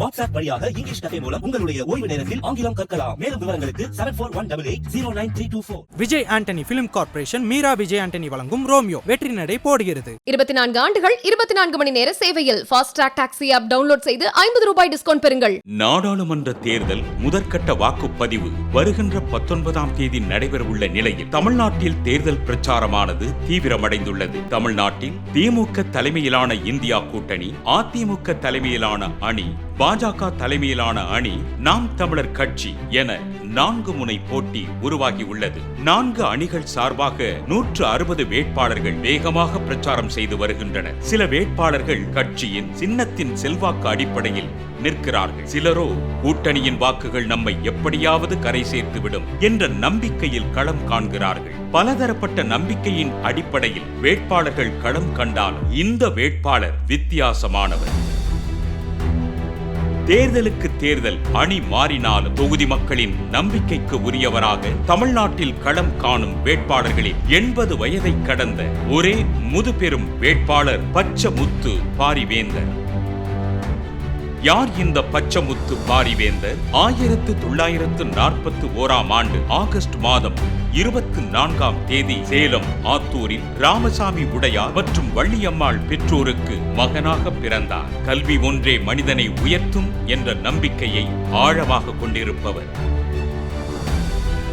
WhatsApp வழியாக English கதை மூலம் உங்களுடைய ஓய்வு நேரத்தில் ஆங்கிலம் கற்கலாம். மேலும் விவரங்களுக்கு seven four one double eight zero nine three two four Vijay Antony film corporation Meera Vijay Antony வழங்கும் ரோமியோ. வெற்றி நடை போடுகிறது. இருபத்தி நான்கு ஆண்டுகள் இருபத்தி நான்கு மணி நேர சேவையில் fast track taxi app download செய்து ஐம்பது ரூபாய் டிஸ்கவுண்ட் பெறுங்கள். நாடாளுமன்ற தேர்தல் முதற்கட்ட வாக்குப்பதிவு வருகின்ற பத்தொன்பதாம் தேதி நடைபெறவுள்ள நிலையில் தமிழ்நாட்டில் தேர்தல் பிரச்சாரமானது தீவிரமடைந்துள்ளது. தமிழ்நாட்டில் திமுக தலைமையிலான இந்தியா கூட்டணி அதிமுக தலைமையிலான அணி பாஜக தலைமையிலான அணி நாம் தமிழர் கட்சி என நான்கு முனை போட்டி உருவாகியுள்ளது நான்கு அணிகள் சார்பாக நூற்று அறுபது வேட்பாளர்கள் வேகமாக பிரச்சாரம் செய்து வருகின்றனர் சில வேட்பாளர்கள் கட்சியின் சின்னத்தின் செல்வாக்கு அடிப்படையில் நிற்கிறார்கள். சிலரோ கூட்டணியின் வாக்குகள் நம்மை எப்படியாவது கரை சேர்த்துவிடும் என்ற நம்பிக்கையில் களம் காண்கிறார்கள். பலதரப்பட்ட நம்பிக்கையின் அடிப்படையில் வேட்பாளர்கள் களம் கண்டாலும் இந்த வேட்பாளர் வித்தியாசமானவர். தேர்தலுக்கு தேர்தல் அணி மாறினாலும் தொகுதி மக்களின் நம்பிக்கைக்கு உரியவராக தமிழ்நாட்டில் களம் காணும் வேட்பாளர்களில் எண்பது வயதை கடந்த ஒரே முதுபெரும் வேட்பாளர் பச்சமுத்து பாரிவேந்தர். யார் இந்த பச்சமுத்து பாரிவேந்தர்? ஆயிரத்து தொள்ளாயிரத்து நாற்பத்து ஓராம் ஆண்டு ஆகஸ்ட் மாதம் இருபத்தி நான்காம் தேதி சேலம் ஆத்தூரில் ராமசாமி உடையார் மற்றும் வள்ளியம்மாள் பெற்றோருக்கு மகனாக பிறந்தார். கல்வி ஒன்றே மனிதனை உயர்த்தும் என்ற நம்பிக்கையை ஆழமாக கொண்டிருப்பவர்.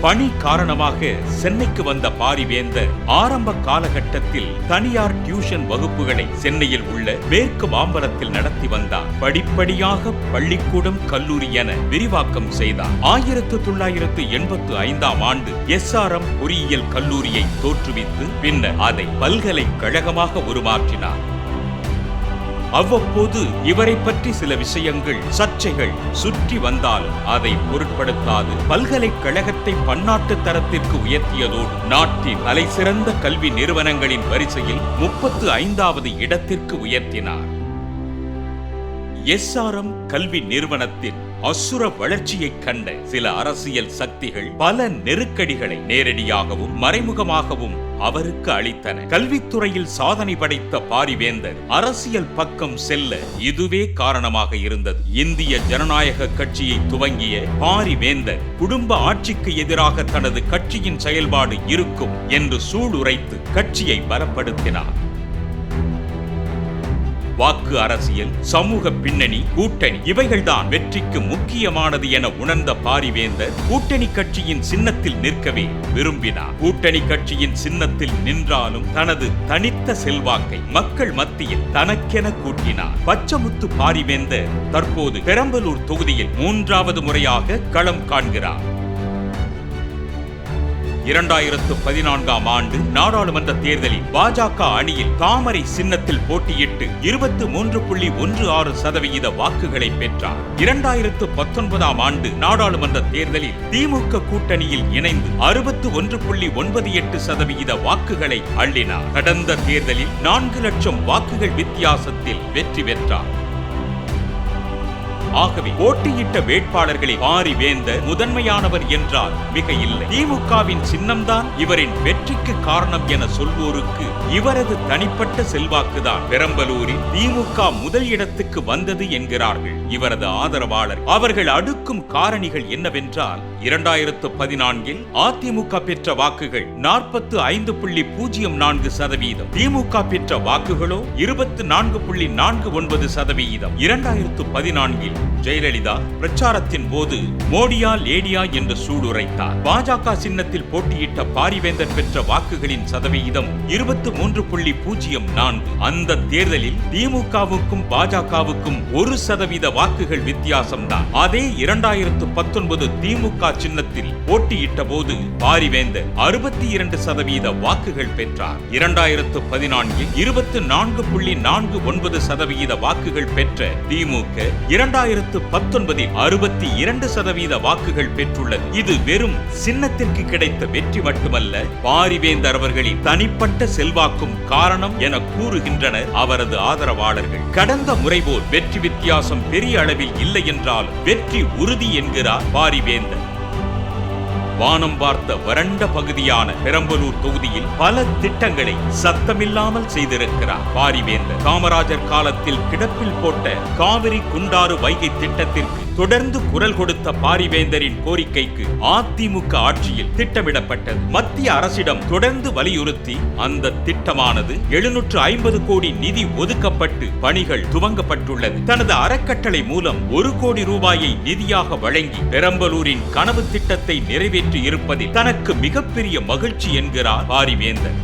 பணி காரணமாக சென்னைக்கு வந்த பாரிவேந்தர் ஆரம்ப காலகட்டத்தில் தனியார் டியூஷன் வகுப்புகளை சென்னையில் உள்ள மேற்கு மாம்பலத்தில் நடத்தி வந்தார். படிப்படியாக பள்ளிக்கூடம் கல்லூரி என விரிவாக்கம் செய்தார். ஆயிரத்து தொள்ளாயிரத்து எண்பத்து ஐந்தாம் ஆண்டு எஸ்ஆர்எம் பொறியியல் கல்லூரியை தோற்றுவித்து பின்னர் அதை பல்கலைக்கழகமாக உருமாற்றினார். அவ்வப்போது இவரை பற்றி சில விஷயங்கள் சர்ச்சைகள் சுற்றி வந்தாலும் அதை பொருட்படுத்தாது. பல்கலைக்கழகத்தை பன்னாட்டு தரத்திற்கு உயர்த்தியதோடு நாட்டின் தலைசிறந்த கல்வி நிறுவனங்களின் வரிசையில் முப்பத்து ஐந்தாவது இடத்திற்கு உயர்த்தினார். எஸ்ஆர்எம் கல்வி நிறுவனத்தின் அசுர வளர்ச்சியைக் கண்ட சில அரசியல் சக்திகள் பல நெருக்கடிகளை நேரடியாகவும் மறைமுகமாகவும் அவருக்கு அளித்தன. கல்வித்துறையில் சாதனை படைத்த பாரிவேந்தர் அரசியல் பக்கம் செல்ல இதுவே காரணமாக இருந்தது. இந்திய ஜனநாயக கட்சியை துவங்கிய பாரிவேந்தர் குடும்ப ஆட்சிக்கு எதிராக தனது கட்சியின் செயல்பாடு இருக்கும் என்று சூளுரைத்து கட்சியை பலப்படுத்தினார். வாக்கு அரசியல் சமூக பின்னணி கூட்டணி இவைகள்தான் வெற்றிக்கு முக்கியமானது என உணர்ந்த பாரிவேந்தர் கூட்டணி கட்சியின் சின்னத்தில் நிற்கவே விரும்பினார். கூட்டணி கட்சியின் சின்னத்தில் நின்றாலும் தனது தனித்த செல்வாக்கை மக்கள் மத்தியில் தனக்கென கூட்டினார். பச்சமுத்து பாரிவேந்தர் தற்போது பெரம்பலூர் தொகுதியில் மூன்றாவது முறையாக களம் காண்கிறார். இரண்டாயிரத்து பதினான்காம் ஆண்டு நாடாளுமன்ற தேர்தலில் பாஜக அணியில் தாமரை சின்னத்தில் போட்டியிட்டு இருபத்து மூன்று புள்ளி ஒன்று ஆறு சதவிகித வாக்குகளை பெற்றார். இரண்டாயிரத்து பத்தொன்பதாம் ஆண்டு நாடாளுமன்ற தேர்தலில் திமுக கூட்டணியில் இணைந்து அறுபத்து ஒன்று புள்ளி ஒன்பது எட்டு சதவிகித வாக்குகளை அள்ளினார். கடந்த தேர்தலில் நான்கு லட்சம் வாக்குகள் வித்தியாசத்தில் வெற்றி பெற்றார். ஆகவே போட்டியிட்ட வேட்பாளர்களை பாரி வேந்த முதன்மையானவர் என்றால் மிக இல்லை. திமுகவின் சின்னம்தான் இவரின் வெற்றிக்கு காரணம் என சொல்வோருக்கு இவரது தனிப்பட்ட செல்வாக்குதான். பெரம்பலூரில் திமுக முதல் இடத்துக்கு வந்தது என்கிறார்கள் இவரது ஆதரவாளர். அவர்கள் அடுக்கும் காரணிகள் என்னவென்றால் இரண்டாயிரத்து பதினான்கில் அதிமுக பெற்ற வாக்குகள் நாற்பத்து ஐந்து புள்ளி பூஜ்ஜியம் நான்கு சதவீதம். திமுக பெற்ற வாக்குகளோ இருபத்து நான்கு புள்ளி நான்கு ஒன்பது சதவீதம். இரண்டாயிரத்து பதினான்கில் ஜெயலலிதா பிரச்சாரத்தின் போது மோடியா லேடியா என்று சூடுரைத்தார். பாஜக சின்னத்தில் போட்டியிட்ட பாரிவேந்தர் பெற்ற வாக்குகளின் சதவிகிதம் இருபத்தி மூன்று புள்ளி பூஜ்ஜியம் நான்கு. அந்த தேர்தலில் திமுகவுக்கும் பாஜகவுக்கும் ஒரு சதவீத வாக்குகள் வித்தியாசம்தான். அதே இரண்டாயிரத்து பத்தொன்பது திமுக சின்னத்தில் போட்டியிட்ட போது பாரிவேந்தர் அறுபத்தி இரண்டு சதவீத வாக்குகள் பெற்றார். இரண்டாயிரத்து பதினான்கில் இருபத்தி நான்கு புள்ளி நான்கு ஒன்பது சதவிகித வாக்குகள் பெற்ற திமுக இரண்டாயிரத்து பத்தொன்பதில் அறுபத்தி இரண்டு சதவீத வாக்குகள் பெற்றுள்ளது. இது வெறும் சின்னத்திற்கு கிடைத்த வெற்றி மட்டுமல்ல பாரிவேந்தர் அவர்களின் தனிப்பட்ட செல்வாக்கும் காரணம் என கூறுகின்றனர் அவரது ஆதரவாளர்கள். கடந்த முறை போல் வெற்றி வித்தியாசம் பெரிய அளவில் இல்லை என்றால் வெற்றி உறுதி என்கிறார் பாரிவேந்தர். வானம் பார்த்த வறண்ட பகுதியான பெரம்பலூர் தொகுதியில் பல திட்டங்களை சத்தமில்லாமல் செய்திருக்கிறார். பாரிவேந்தர் காமராஜர் காலத்தில் கிடப்பில் போட்ட காவிரி குண்டாறு வைகை திட்டத்திற்கு தொடர்ந்து குரல் கொடுத்த பாரிவேந்தரின் கோரிக்கைக்கு அதிமுக ஆட்சியில் திட்டமிடப்பட்டது. மத்திய அரசிடம் தொடர்ந்து வலியுறுத்தி அந்த திட்டமானது எழுநூற்று ஐம்பது கோடி நிதி ஒதுக்கப்பட்டு பணிகள் துவங்கப்பட்டுள்ளது. தனது அறக்கட்டளை மூலம் ஒரு கோடி ரூபாயை நிதியாக வழங்கி பெரம்பலூரின் கனவு திட்டத்தை நிறைவேற்றி இருப்பதில் தனக்கு மிகப்பெரிய மகிழ்ச்சி என்கிறார் பாரிவேந்தர்.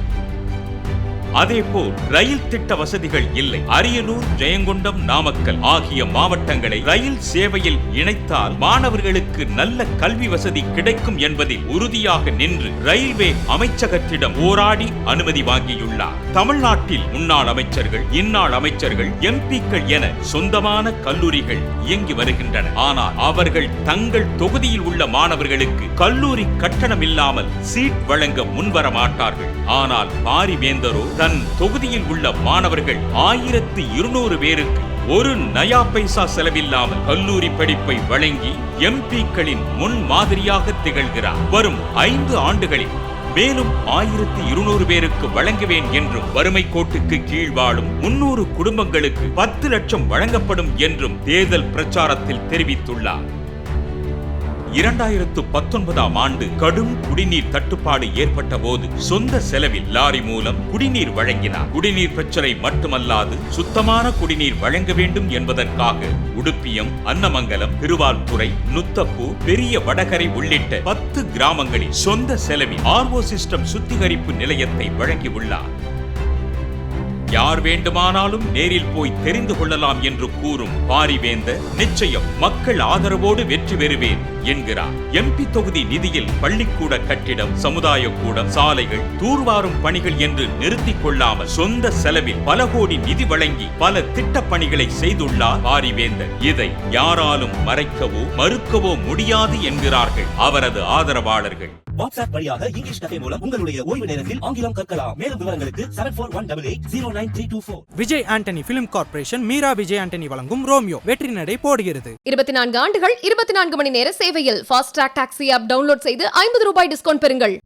அதேபோல் ரயில் திட்ட வசதிகள் இல்லை. அரியலூர் ஜெயங்கொண்டம் நாமக்கல் ஆகிய மாவட்டங்களை ரயில் சேவையில் இணைத்தால் மாணவர்களுக்கு நல்ல கல்வி வசதி கிடைக்கும் என்பதில் உறுதியாக நின்று ரயில்வே அமைச்சகத்திடம் போராடி அனுமதி வாங்கியுள்ளார். தமிழ்நாட்டில் முன்னாள் அமைச்சர்கள் இந்நாள் அமைச்சர்கள் எம்பிக்கள் என சொந்தமான கல்லூரிகள் இயங்கி வருகின்றன. ஆனால் அவர்கள் தங்கள் தொகுதியில் உள்ள மாணவர்களுக்கு கல்லூரி கட்டணம் இல்லாமல் சீட் வழங்க முன்வர மாட்டார்கள் ஆனால் பாரிவேந்தரோ தன் தொகுதியில் உள்ள மாணவர்கள் ஆயிரத்து இருநூறு பேருக்கு ஒரு நயா பைசா செலவில்லாமல் கல்லூரி படிப்பை வழங்கி எம்பிக்களின் முன் மாதிரியாக திகழ்கிறார். வரும் ஐந்து ஆண்டுகளில் மேலும் ஆயிரத்தி இருநூறு பேருக்கு வழங்குவேன் என்றும் வறுமை கோட்டுக்கு கீழ் வாழும் முன்னூறு குடும்பங்களுக்கு பத்து லட்சம் வழங்கப்படும் என்றும் தேர்தல் பிரச்சாரத்தில் தெரிவித்துள்ளார். இரண்டாயிரத்து பத்தொன்பதாம் ஆண்டு கடும் குடிநீர் தட்டுப்பாடு ஏற்பட்ட போது சொந்த செலவில் லாரி மூலம் குடிநீர் வழங்கினார். குடிநீர் பிரச்சனை மட்டுமல்லாது சுத்தமான குடிநீர் வழங்க வேண்டும் என்பதற்காக உடுப்பியம் அன்னமங்கலம் திருவால்துறை நுத்தப்பூ பெரிய வடகரை உள்ளிட்ட பத்து கிராமங்களில் சொந்த செலவில் ஆர்வோ சிஸ்டம் சுத்திகரிப்பு நிலையத்தை வழங்கியுள்ளார். யார் வேண்டுமானாலும் நேரில் போய் தெரிந்து கொள்ளலாம் என்று கூறும் பாரிவேந்த நிச்சயம் மக்கள் ஆதரவோடு வெற்றி பெறுவேன் என்கிறார். எம்பி தொகுதி நிதியில் பள்ளிக்கூட கட்டிடம் சமுதாய கூடம் சாலைகள் தூர்வாரும் பணிகள் என்று நிறுத்திக் கொள்ளாமல் சொந்த செலவில் பல கோடி நிதி வழங்கி பல திட்ட பணிகளை செய்துள்ளார் பாரிவேந்தர். இதை யாராலும் மறைக்கவோ மறுக்கவோ முடியாது என்கிறார்கள் அவரது ஆதரவாளர்கள். வாட்ஸ்அப் வழியாக இங்கிலீஷ் கதை மூலம் உங்களுடைய ஓய்வு நேரத்தில் ஆங்கிலம் கற்கலாம். மேலும் விவரங்களுக்கு seven four one double eight zero nine three two four Vijay Antony film corporation Meera Vijay Antony வழங்கும் ரோமியோ வெற்றி நடை போடுகிறது. இருபத்தி நான்கு ஆண்டுகள் இருபத்தி நான்கு மணி நேர சேவையில் fast track taxi app download செய்து ஐம்பது ரூபாய் டிஸ்கவுண்ட் பெறுங்கள்.